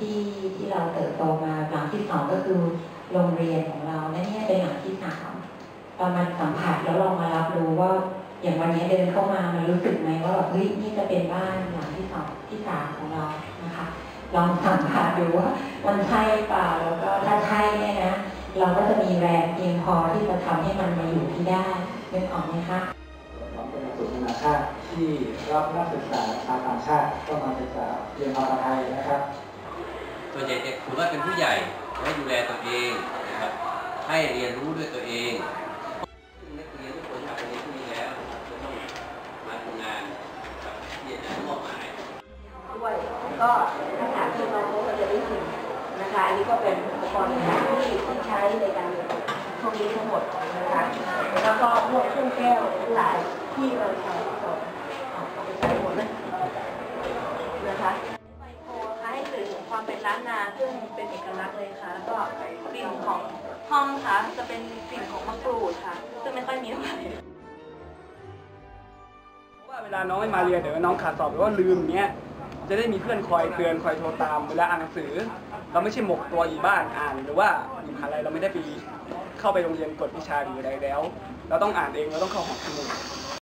ที่ที่เราเติบโตมาหลังที่สองก็คือโรงเรียนของเราและนี่เป็นหลังที่สามเรามาสัมผัสแล้วเรามารับรู้ว่าอย่างวันนี้เดินเข้ามามันรู้สึกไหมว่าแบบเฮ้ยนี่จะเป็นบ้านหลังที่สองที่สามของเรานะคะลองสัมผัสดูว่ามันใช่เปล่าแล้วก็ถ้าใช่เนี่ยนะเราก็จะมีแรงเพียงพอที่จะทำให้มันมาอยู่ที่ได้นึกออกไหมคะของเป็นหลักสูตรนาชาติที่รับนักศึกษาชาวต่างชาติก็มาศึกษาเรียนภาษาไทย วนใหญ่เด็กถือว่าเป็นผู้ใหญ่ให้ดูแลตัวเองนะครับให้เรียนรู้ด้วยตัวเองซึ่งนักเรียนทุกคนทำในที่นี้แล้วจะต้องมาทำงานกับที่อาจารย์มอบหมายด้วยก็ถ้าถามที่น้องเขาจะได้ถึงนะคะอันนี้ก็เป็นอุปกรณ์ต่างๆที่ที่ใช้ในการเรียนพวกนี้ทั้งหมดนะคะแล้วก็พวกเครื่องแก้วทั้งหลายที่เราใช้ก็เอาไปใช้หมดเลยนะคะไมโครค่ะให้สื่อถึง ความเป็นล้านนาซึ่งเป็นเอกลักษณ์เลยค่ะ แล้วก็กลิ่นของห้องค่ะ จะเป็นกลิ่นของมะกรูดค่ะ ซึ่งไม่ค่อยมีเท่าไหร่เพราะว่าเวลาน้องไม่มาเรียนหรือว่าน้องขาดสอบหรือว่าลืมเงี้ย จะได้มีเพื่อนคอยเตือนคอยโทรตามเวลาอ่านหนังสือ เราไม่ใช่หมกตัวอยู่บ้านอ่านหรือว่าอยู่มหาลัยเราไม่ได้ไปเข้าไปโรงเรียนกดวิชาหรืออะไรแล้ว เราต้องอ่านเองเราต้องเข้าห้องสมุด